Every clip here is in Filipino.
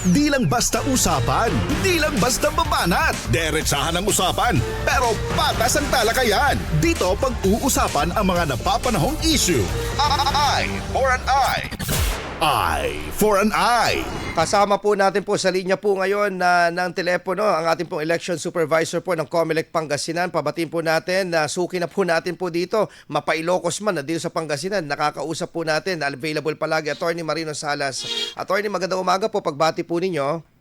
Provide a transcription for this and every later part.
Di lang basta usapan, di lang basta babanat. Derechahan ang usapan, pero patas ang talakayan. Dito pag-uusapan ang mga napapanahong issue. Eye for an eye. Eye for an eye. Kasama po natin po sa linya po ngayon na ng telepono ang ating pong election supervisor po ng Comelec Pangasinan. Pabatiin po natin na suki na po natin po dito. Mapailocos man na dito sa Pangasinan. Nakakausap po natin. Available palagi Attorney Marino Salas. Attorney, magandang umaga po. Pagbati po ninyo.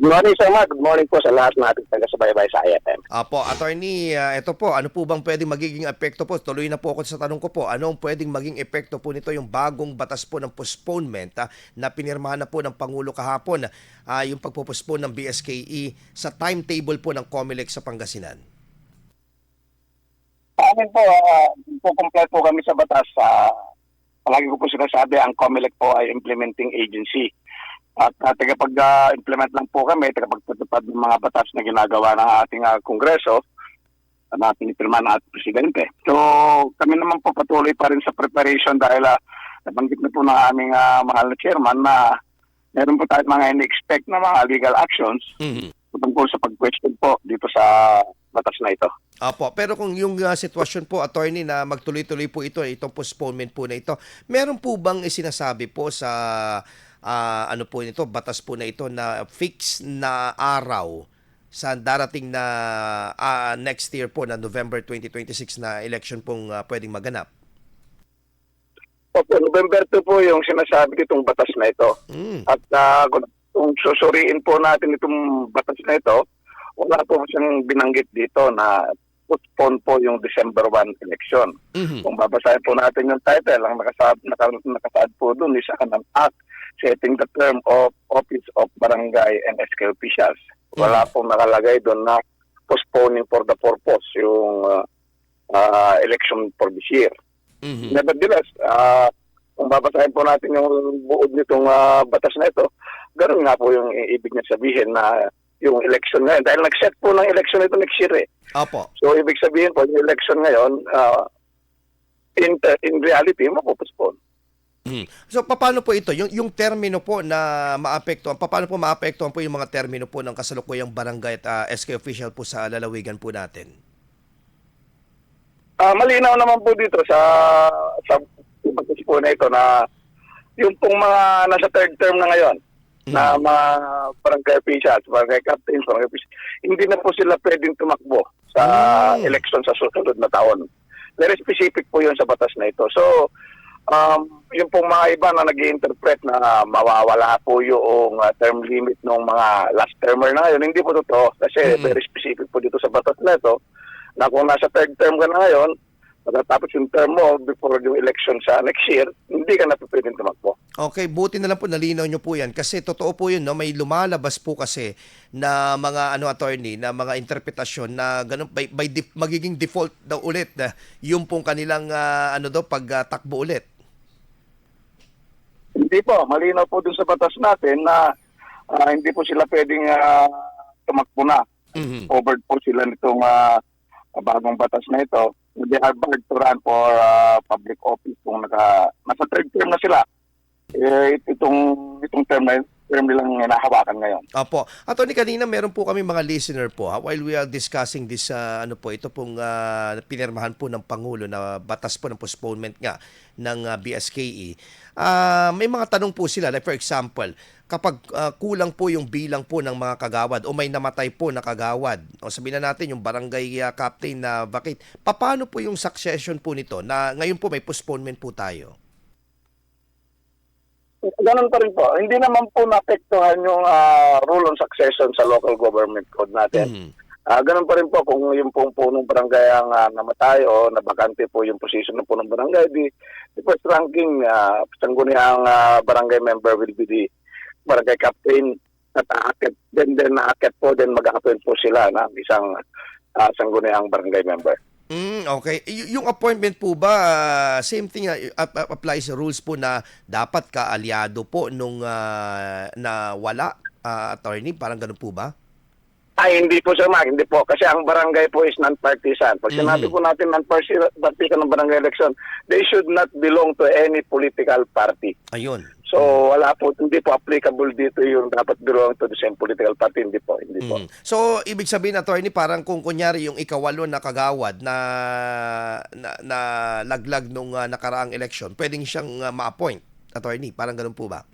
Good morning, Sir Mark. Good morning po sa lahat ng ating taga-subaybay sa IFM. Apo, attorney, ah, ito po, ano po bang pwedeng magiging epekto po? Tuloy na po ako sa tanong ko po, anong pwedeng maging epekto po nito yung bagong batas po ng postponement ah, na pinirmahan na po ng Pangulo kahapon, ah, yung pagpopostpone ng BSKE sa timetable po ng COMELEC sa Pangasinan? Sa amin po, uh, po po kami sa batas. Uh, palagi ko po sinasabi, ang COMELEC po ay implementing agency. At uh, tagapag-implement lang po kami, tagapagpatupad ng mga batas na ginagawa ng ating uh, Kongreso na pinipirma ng ating Presidente. So kami naman po patuloy pa rin sa preparation dahil uh, nabanggit na po ng aming uh, mahal na chairman na meron po tayo mga in-expect na mga legal actions tungkol sa pag-question po dito sa batas na ito. Apo, pero kung yung ah, sitwasyon po, attorney, na magtuloy-tuloy po ito, itong postponement po na ito, meron po bang isinasabi po sa ah, ano po nito, batas po na ito na fix na araw sa darating na ah, next year po na November 2026 na election pong ah, pwedeng maganap? Opo, November 2 po yung sinasabi nitong batas na ito. Mm. At uh, kung susuriin po natin itong batas na ito, wala po siyang binanggit dito na postpone po yung December 1 election. Mhm. Kung babasahin po natin yung title, ang nakasaad, naka, nakasaad po doon is an act setting the term of office of barangay and SK officials. Wala pong nakalagay doon na postponing for the purpose yung uh, uh, election for this year. Mhm. Nevertheless, ah, kung babasahin po natin yung buod nitong ah, batas na ito, ganun nga po yung ibig niya sabihin na yung election ngayon. Dahil nag-set po ng election ito next year eh. Apo. So, ibig sabihin po, yung election ngayon, ah, in, in reality, mapupospone. Mhm. So paano po ito? Yung yung termino po na maapektuhan, paano po maapektuhan po yung mga termino po ng kasalukuyang barangay at ah, SK official po sa lalawigan po natin? Ah, malinaw naman po dito sa sa po na ito na yung pong mga nasa third term na ngayon na mga barangay officials, barangay captains, barangay officials, hindi na po sila pwedeng tumakbo sa Mm. election sa susunod na taon. Very specific po yun sa batas na ito. So, um, yung pong mga iba na nag interpret na mawawala po yung uh, term limit ng mga last termer na ngayon, hindi po totoo kasi Mm. very specific po dito sa batas na ito na kung nasa third term ka na ngayon, matatapos yung term mo before yung election sa next year, hindi ka na pwedeng tumakbo. Okay, buti na lang po nalinaw nyo po yan kasi totoo po yun, no? may lumalabas po kasi na mga ano attorney, na mga interpretasyon na ganun, by, by def- magiging default daw ulit na yung pong kanilang ah, ano daw pag ah, takbo ulit. Hindi po, malinaw po dun sa batas natin na ah, hindi po sila pwedeng ah, tumakbo na. Mhm. Covered po sila nitong ah, bagong batas na ito. They are barred to run for ah, public office kung naka, nasa third term na sila. Eh, it- itong, itong term na term nilang hinahawakan ngayon. Apo. Attorney, kanina meron po kami mga listener po ha, while we are discussing this, ah, ano po, ito pong ah, pinirmahan po ng Pangulo na batas po ng postponement nga ng ah, BSKE. Ah, may mga tanong po sila, like for example, kapag ah, kulang po yung bilang po ng mga kagawad o may namatay po na kagawad, o sabihin na natin yung barangay ah, captain na bakit, paano po yung succession po nito na ngayon po may postponement po tayo? Ganun pa rin po. Hindi naman po naapektuhan yung ah, rule on succession sa local government code natin. Mhm. Ah, ganun pa rin po kung yung pong punong barangay ang ah, namatay o nabakante po yung position ng punong barangay, di, the first ranking uh, sangguniang ah, barangay member will be the barangay captain at aakit then then naakit po then mag-appoint po sila ng isang uh, sangguniang barangay member. Mm, okay. Y- yung appointment po ba, ah, same thing ah, ap- ap- applies sa rules po na dapat ka-aliado po nung ah, na wala, ah, attorney? Parang ganun po ba? Ay, hindi po sir Mark, hindi po. Kasi ang barangay po is non-partisan. Pag sinabi Mhm. po natin non-partisan ng barangay election, they should not belong to any political party. Ayun. So wala po, hindi po applicable dito yung dapat belong to the same political party. Hindi po, hindi po. Mm. So, ibig sabihin, attorney, parang kung kunyari yung ikawalo na kagawad na, na, na laglag nung ah, nakaraang election, pwedeng siyang ah, ma-appoint, attorney. Parang ganun po ba?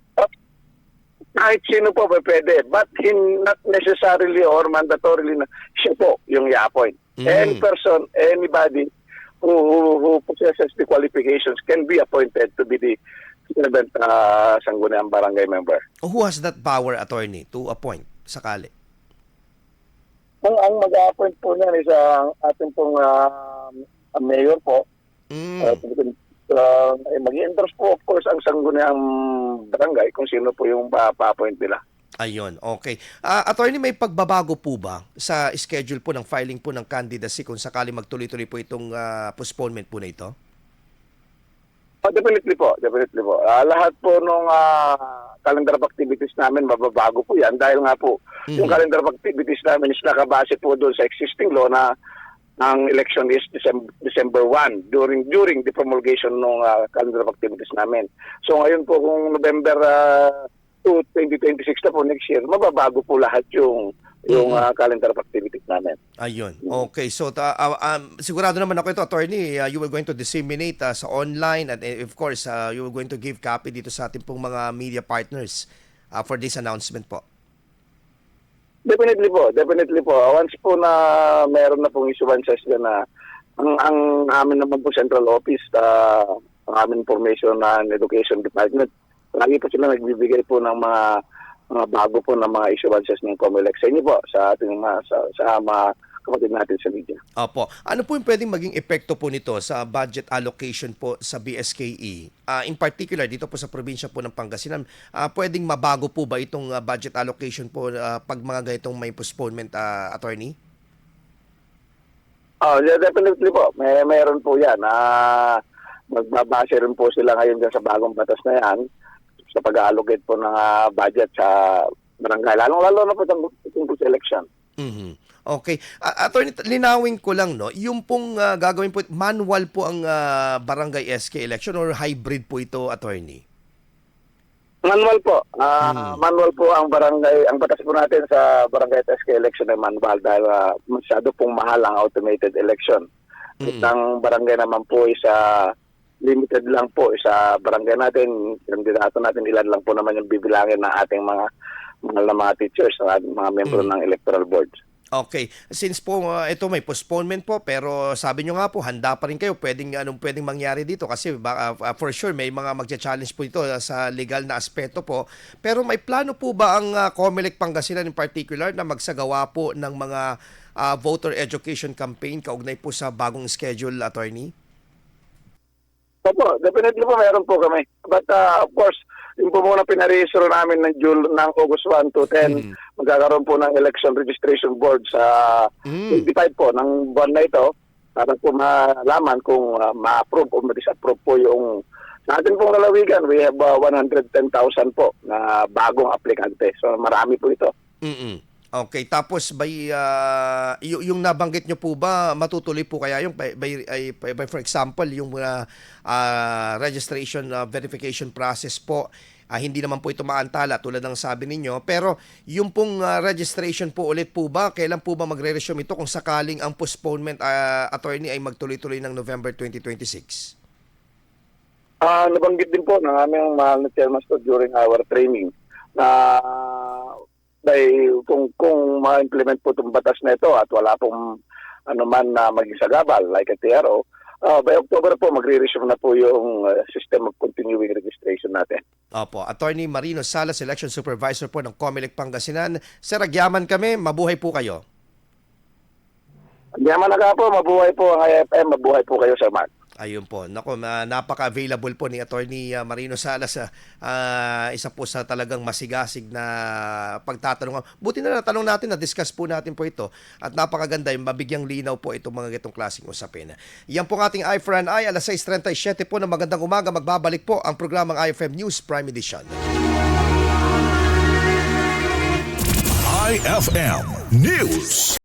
Kahit sino po ba pwede, but in, not necessarily or mandatorily na siya po yung i-appoint. Mm. Any person, anybody who, who, who possesses the qualifications can be appointed to be the relevant uh, sangguniang barangay member. Who has that power, attorney, to appoint sakali? Ang, ang mag-appoint po niyan is ang ating pong uh, mayor po. Mm. Uh, uh, mag-endorse po of course ang sangguniang barangay kung sino po yung pa- pa-appoint nila. Ayun, okay. Ah, attorney, may pagbabago po ba sa schedule po ng filing po ng candidacy kung sakali magtuloy-tuloy po itong ah, postponement po na ito? Oh, definitely po, definitely po. Ah, lahat po nung ah, calendar of activities namin mababago po yan dahil nga po yung Mhm. calendar of activities namin is nakabase po doon sa existing law na ang election is December, December 1 during during the promulgation ng calendar of activities namin. So ngayon po kung November ah, 2, 2026 na po next year, mababago po lahat yung yung Mhm. ah, calendar of activities namin. Ayun. Okay. So, ta- ah, um, sigurado naman ako ito, attorney, ah, you were going to disseminate ah, sa online and eh, of course, ah, you were going to give copy dito sa ating pong mga media partners ah, for this announcement po. Definitely po, definitely po. Once po na meron na pong issuances dyan na ang, ang amin naman po central office, uh, ang amin information and education department, lagi po sila nagbibigay po ng mga mga bago po ng mga issuances ng COMELEC sa inyo po, sa ating mga, sa, sa mga kapatid natin sa media. Opo. Ano po yung pwedeng maging epekto po nito sa budget allocation po sa BSKE? Ah, in particular, dito po sa probinsya po ng Pangasinan, ah, pwedeng mabago po ba itong ah, budget allocation po ah, pag mga ganitong may postponement, ah, attorney? Oh, yeah, definitely po. May meron po 'yan. Ah, magbabase rin po sila ngayon sa bagong batas na 'yan sa pag-allocate po ng ah, budget sa barangay. Lalong-lalo na po tungkol sa election. Mhm. Okay. A- attorney, linawin ko lang, no? Yung pong ah, gagawin po, manual po ang ah, barangay SK election or hybrid po ito, attorney? Manual po. Ah, Hmm. Manual po ang barangay, ang batas po natin sa barangay at SK election ay manual dahil ah, masyado pong mahal ang automated election. Mm. Ang barangay naman po is ah, limited lang po sa barangay natin. Kandidato natin ilan lang po naman yung bibilangin ng ating mga na mga teachers, ating mga membro Mm. ng electoral board. Okay. Since po ah, ito may postponement po pero sabi nyo nga po handa pa rin kayo pwedeng anong pwedeng mangyari dito kasi baka, ah, for sure may mga magcha-challenge po ito ah, sa legal na aspeto po. Pero may plano po ba ang uh, COMELEC Pangasinan in particular na magsagawa po ng mga ah, voter education campaign kaugnay po sa bagong schedule attorney? Opo, definitely po meron po kami. But ah, of course, yung po muna pinarehistro namin ng, Jul, ng August 1 to 10, Mm. magkakaroon po ng election registration board sa Mm. 25 po ng buwan na ito para po malaman kung ah, ma-approve o ma-disapprove po yung sa atin pong lalawigan, we have ah, 110,000 po na bagong aplikante. So marami po ito. mm Okay, tapos by y- yung nabanggit nyo po ba matutuloy po kaya yung by, by, by, by for example yung uh, registration ah, verification process po ah, hindi naman po ito maantala tulad ng sabi ninyo pero yung pong ah, registration po ulit po ba kailan po ba magre-resume ito kung sakaling ang postponement ah, attorney ay magtuloy-tuloy ng November 2026? Ah, nabanggit din po ng aming mahal na chairman during our training na dahil kung kung ma-implement po itong batas na ito at wala pong ano man na magisagabal like a TRO, ah, by October po magre-resume na po yung ah, system of continuing registration natin. Opo, Attorney Marino Salas, Election Supervisor po ng COMELEC Pangasinan. Sir, agyaman kami, mabuhay po kayo. Yaman na nga po, mabuhay po ang IFM, mabuhay po kayo sa Mark. Ayun po. Nako, napaka-available po ni Attorney ah, Marino Salas. ah, isa po sa talagang masigasig na pagtatanong. Buti na natanong natin, na-discuss po natin po ito. At napakaganda, yung mabigyang linaw po itong mga gitong klaseng usapin. Yan po ang ating Eye for an Eye. Alas 6.37 po ng magandang umaga. Magbabalik po ang programang IFM News Prime Edition. IFM News.